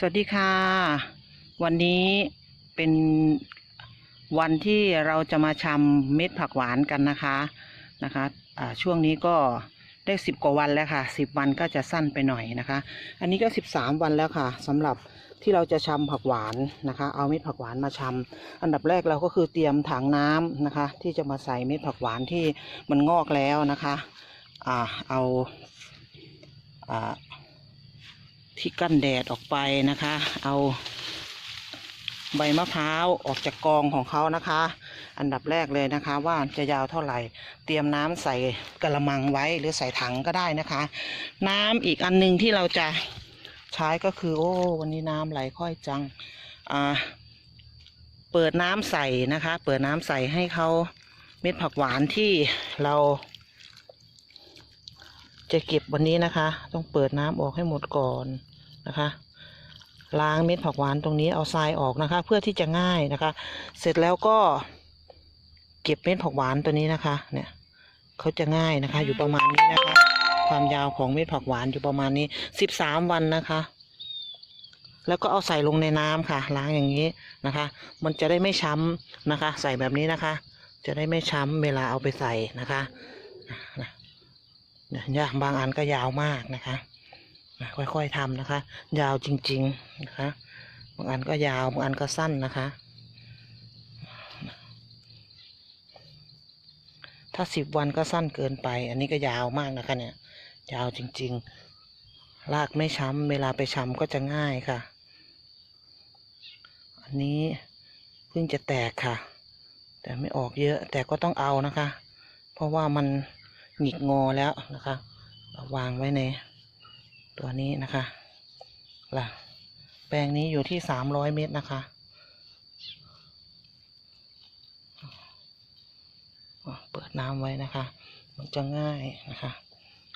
สวัสดีค่ะ วันนี้เป็นวันที่เราจะมาชำเม็ดผักหวานกันนะคะนะคะอ่าช่วงนี้ก็ได้สิบกว่าวันแล้วค่ะสิบวันก็จะสั้นไปหน่อยนะคะ อันนี้ก็สิบสามวันแล้วค่ะสำหรับที่เราจะชำผักหวานนะคะ เอาเม็ดผักหวานมาชำอันดับแรกเราก็คือเตรียมถังน้ำนะคะ ที่จะมาใส่เม็ดผักหวานที่มันงอกแล้วนะคะอ่าเอาอ่า ที่กั้นแดดออกไปนะคะ เอาใบมะพร้าวออกจากกองของเขานะคะ อันดับแรกเลยนะคะ ว่าจะยาวเท่าไหร่ เตรียมน้ำใส่กระมังไว้หรือใส่ถังก็ได้นะคะ น้ำอีกอันหนึงที่เราจะใช้ก็คือ โอ้ วันนี้น้ำไหลค่อยจังอ่าเปิดน้ำใส่นะคะ เปิดน้ำใส่ให้เขาเม็ดผักหวานที่เรา จะเก็บวันนี้นะคะ ต้องเปิดน้ำออกให้หมดก่อนนะคะ ล้างเม็ดผักหวานตรงนี้เอาทรายออกนะคะ เพื่อที่จะง่ายนะคะ เสร็จแล้วก็ เก็บเม็ดผักหวานตัวนี้นะคะ เนี่ยเขาจะง่ายนะคะ อยู่ประมาณนี้นะคะ ความยาวของเม็ดผักหวานอยู่ประมาณนี้สิบสามวันนะคะ แล้วก็เอาใส่ลงในน้ำค่ะ ล้างอย่างนี้นะคะ มันจะได้ไม่ช้ำนะคะ ใส่แบบนี้นะคะ จะได้ไม่ช้ำเวลาเอาไปใส่นะคะนะ ยากบางอันก็ยาวมากนะคะ ค่อยๆทำนะคะ ยาวจริง ๆนะคะ บางอันก็ยาวบางอันก็สั้นนะคะ ถ้าสิบวันก็สั้นเกินไป อันนี้ก็ยาวมากนะคะเนี่ย ยาวจริงๆลากไม่ช้ำเวลาไปช้ำก็จะง่ายค่ะ อันนี้เพิ่งจะแตกค่ะ แต่ไม่ออกเยอะแต่ก็ต้องเอานะคะ เพราะว่ามัน หงิกงอแล้วนะคะาวางไว้ในตัวนี้นะคะล่ะแปลงนี้อยู่ที่สามร้อยเมตรนะคะเปิดน้ำไว้นะคะ มันจะง่ายนะคะ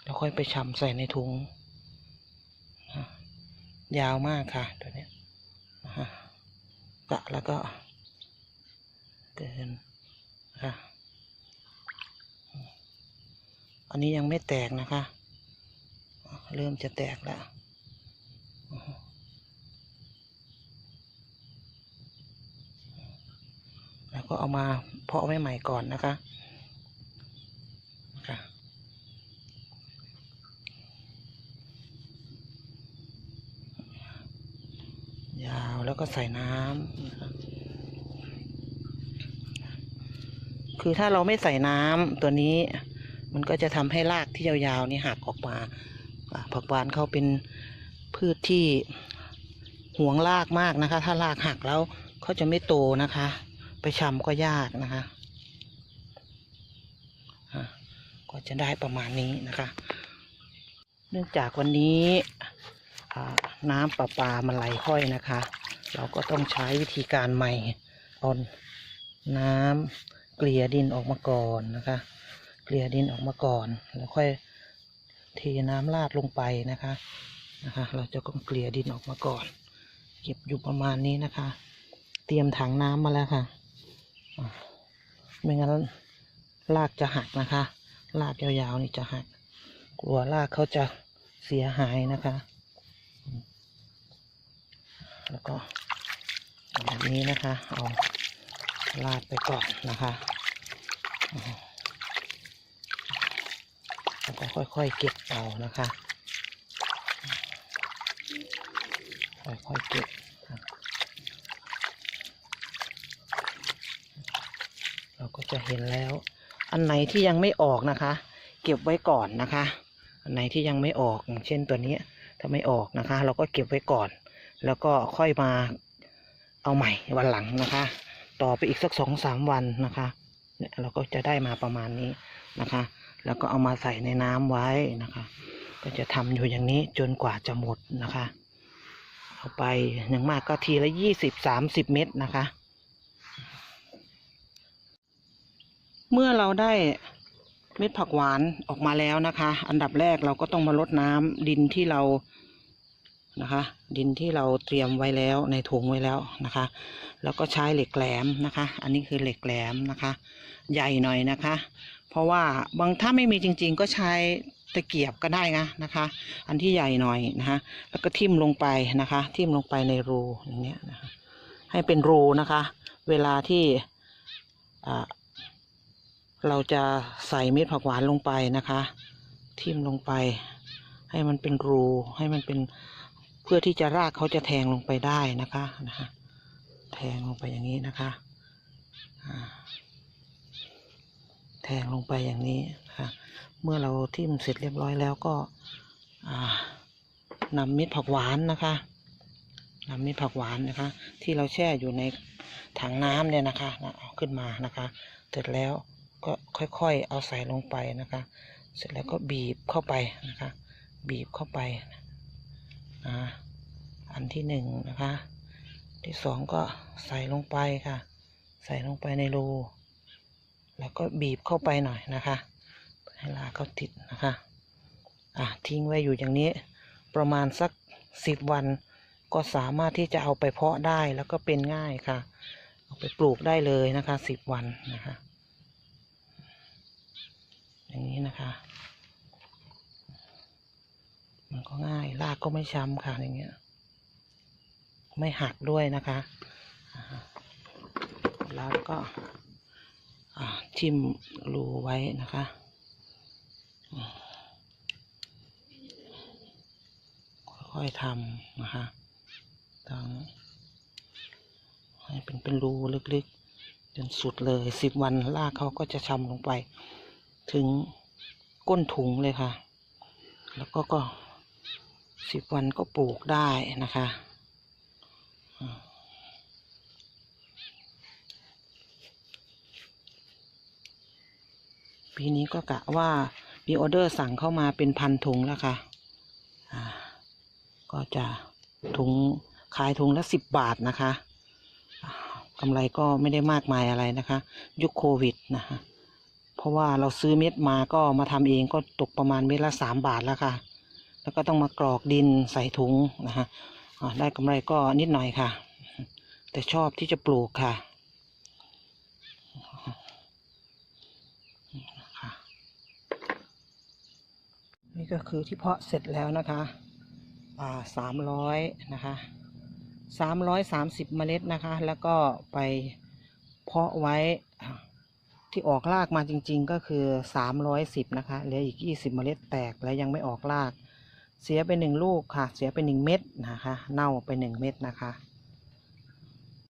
แล้วค่อยไปชำใส่ในถุง ยาวมากค่ะ ตัวนี้นะกะแล้วก็ เกินนะคะ อันนี้ยังไม่แตกนะคะ เริ่มจะแตกแล้ว แล้วก็เอามาเพาะไว้ใหม่ก่อนนะคะค่ะยาวแล้วก็ใส่น้ำนะคะคือถ้าเราไม่ใส่น้ำตัวนี้ มันก็จะทำให้รากที่ยาวๆนี่หักออกมาผักหวานเขาเป็นพืชที่หวงรากมากนะคะ ถ้ารากหักแล้วเขาจะไม่โตนะคะ ไปชำก็ยากนะคะก็จะได้ประมาณนี้นะคะ เนื่องจากวันนี้น้ำประปามันไหลค่อยนะคะ เราก็ต้องใช้วิธีการใหม่เอาน้ำเกลี่ยดินออกมาก่อนนะคะ ลี่ยดินออกมาก่อน แล้วค่อยเทน้ำราดลงไปนะคะนะคะ เราจะต้องเกลี่ยดินออกมาก่อน เก็บอยู่ประมาณนี้นะคะ เตรียมถังน้ำมาแล้วค่ะไม่งั้นรากจะหักนะคะรากยาวๆนี่จะหัก กลัวรากเขาจะเสียหายนะคะ แล้วก็แบบนี้นะคะ เอาลาดไปก่อนนะคะ ก็ค่อยๆเก็บเอานะคะ ค่อยๆเก็บเราก็จะเห็นแล้ว อันไหนที่ยังไม่ออกนะคะ เก็บไว้ก่อนนะคะ อันไหนที่ยังไม่ออกเช่นตัวนี้ถ้าไม่ออกนะคะ เราก็เก็บไว้ก่อน แล้วก็ค่อยมาเอาใหม่วันหลังนะคะ ต่อไปอีกสักสองสามวันนะคะเนี่ยเราก็จะได้มาประมาณนี้ นะคะ แล้วก็เอามาใส่ในน้ำไว้นะคะ ก็จะทำอยู่อย่างนี้จนกว่าจะหมดนะคะ เอาไปอย่างมากก็ทีละยี่สิบสามสิบเม็ดนะคะ เมื่อเราได้เม็ดผักหวานออกมาแล้วนะคะ อันดับแรกเราก็ต้องมาลดน้ำดินที่เรา นะคะ ดินที่เราเตรียมไว้แล้วในถุงไว้แล้วนะคะ แล้วก็ใช้เหล็กแหลมนะคะ อันนี้คือเหล็กแหลมนะคะ ใหญ่หน่อยนะคะ เพราะว่าบางถ้าไม่มีจริง ๆ ก็ใช้ตะเกียบก็ได้นะนะคะ อันที่ใหญ่หน่อยนะคะ แล้วก็ทิ่มลงไปนะคะ ทิ่มลงไปในรูอย่างเนี้ยนะคะ ให้เป็นรูนะคะ เวลาที่เราจะใส่เม็ดผักหวานลงไปนะคะ ทิ่มลงไป ให้มันเป็นรูให้มันเป็น เพื่อที่จะรากเขาจะแทงลงไปได้นะคะนะคะแทงลงไปอย่างนี้นะคะแทงลงไปอย่างนี้นะคะเมื่อเราทิ่มเสร็จเรียบร้อยแล้วก็นำเม็ดผักหวานนะคะนำเม็ดผักหวานนะคะ ที่เราแช่อยู่ในถังน้ำเนี่ยนะคะนะเอาขึ้นมานะคะเสร็จแล้วก็ค่อยๆ เอาใส่ลงไปนะคะ เสร็จแล้วก็บีบเข้าไปนะคะ บีบเข้าไป อ่าอันที่หนึ่งนะคะ ที่สองก็ใส่ลงไปค่ะ ใส่ลงไปในรู แล้วก็บีบเข้าไปหน่อยนะคะให้ลาเขาติดนะคะอะทิ้งไว้อยู่อย่างนี้ประมาณสักสิบวันก็สามารถที่จะเอาไปเพาะได้แล้วก็เป็นง่ายค่ะ เอาไปปลูกได้เลยนะคะสิบวันนะคะ อย่างนี้นะคะ มันก็ง่ายรากก็ไม่ช้ำค่ะอย่างเงี้ย ไม่หักด้วยนะคะแล้วก็อ่าทิ่มรูไว้นะคะค่อยๆทำนะคะต้องให้เป็นเป็นรูลึกๆ จนสุดเลยสิบวันรากเขาก็จะช้ำลงไป ถึงก้นถุงเลยค่ะ แล้วก็ก็ สิบวันก็ปลูกได้นะคะปีนี้ก็กะว่ามีออเดอร์สั่งเข้ามาเป็นพันถุงแล้วค่ะอ่าก็จะถุงขายถุงละสิบบาทนะคะ กำไรก็ไม่ได้มากมายอะไรนะคะ ยุคโควิดนะคะ เพราะว่าเราซื้อเม็ดมาก็มาทำเองก็ตกประมาณเม็ดละสามบาทแล้วค่ะ แล้วก็ต้องมากรอกดินใส่ถุงนะคะได้กำไรก็นิดหน่อยค่ะ แต่ชอบที่จะปลูกค่ะนี่ก็คือที่เพาะเสร็จแล้วนะคะอ่าสามร้อยนะคะสามร้อยสามสิบเมล็ดนะคะ แล้วก็ไปเพาะไว้ที่ออกรากมาจริง ๆ ก็คือสามร้อยสิบนะคะ เหลืออีกยี่สิบเมล็ดแตกแล้วยังไม่ออกราก เสียไปหนึ่งลูกค่ะ เสียไปหนึ่งเม็ดนะคะ เน่าไปหนึ่งเม็ดนะคะ